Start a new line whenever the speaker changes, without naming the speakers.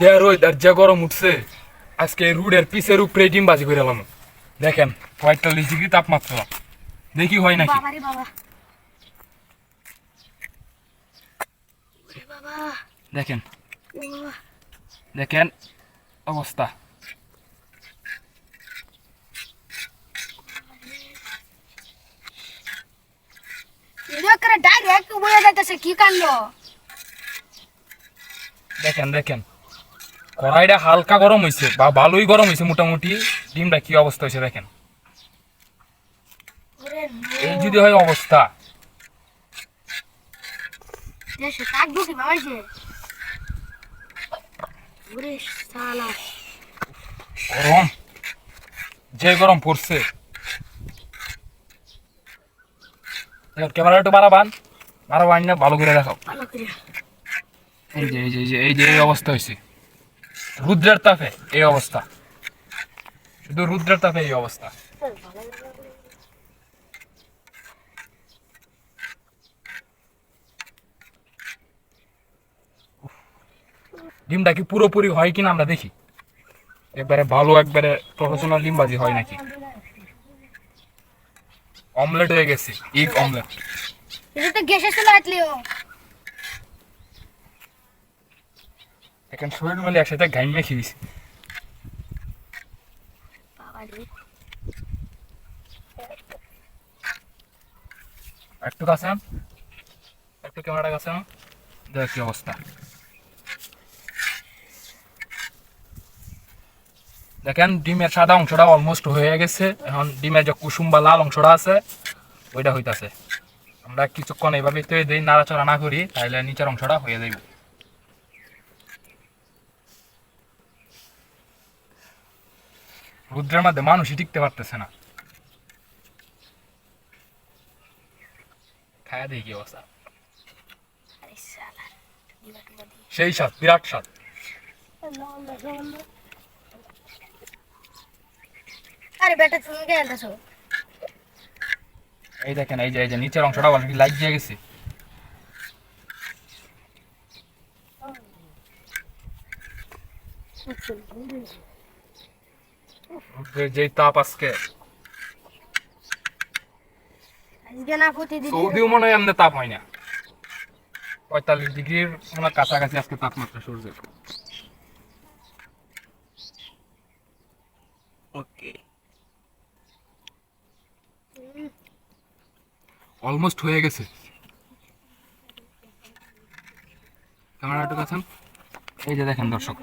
যে রোদ আর যে গরম উঠছে আজকে রুডের পিসের উপরে ডিম বাজি করে এলাম। দেখেন পঁয়তাল্লিশ ডিগ্রি তাপমাত্রা। দেখি হয় নাকি? দেখেন। দেখেন অবস্থা।
ডাইরেক্ট বলে যাইতেছে কি কাণ্ড?
দেখেন দেখেন। কড়াইটা হালকা গরম হয়েছে বা ভালোই গরম হয়েছে মোটামুটি। ডিমটা কি অবস্থা হয়েছে দেখেন। এই যদি হয় অবস্থা। গরম। যে গরম পড়ছে। ক্যামেরা একটু বাড়াবান। বাড়াবান না, ভালো করে দেখাও। এই যে এই যে এই যে, এই অবস্থা হয়েছে রুদ্রের তাপে এই অবস্থা। শুধু রুদ্রের তাপে এই অবস্থা। ডিমটা কি পুরোপুরি হয় কিনা আমরা দেখি। একবারে ভালো, একবারে প্রফেশনাল ডিমবাজি হয় নাকি? অমলেট হয়ে গেছে ইগ অমলেট
এটা তো গ্যাসে চলে আসলেও
এখন শরীর মিলে একসাথে গাইন মেখে দিছি একটু কাছে একটু ক্যামেরাটা কাছে দেখ কি অবস্থা। দেখেন ডিমের সাদা অংশটা অলমোস্ট হয়ে গেছে। এখন ডিমের যে কুসুম বা লাল অংশটা আছে ওইটা হইতাছে। আমরা কিছুক্ষণ এইভাবে তো দিই নাড়াচড়া না করি তাহলে নিচের অংশটা হয়ে যাইব। রুদ্রের মধ্যে মানুষই টিকতে পারতেছে না। খায়া দেখি কি অবস্থা? সেই স্বাদ বিরাট স্বাদ
আরে বেটা তুমি কে
এই দেখেন এই যে এই যে নিচের অংশটা অলরেডি লাইট দিয়ে গেছে। রোদ্রের যেই তাপ আজকে।
আজকে না প্রতিদিন
সৌদিও মনে হয় এমনি তাপ হয় না। পঁয়তাল্লিশ ডিগ্রির মনে কাছাকাছি আজকে তাপমাত্রা সূর্যের। ওকে। অলমোস্ট হয়ে গেছে। ক্যামেরাটা কাছেন এই যে দেখেন দর্শক।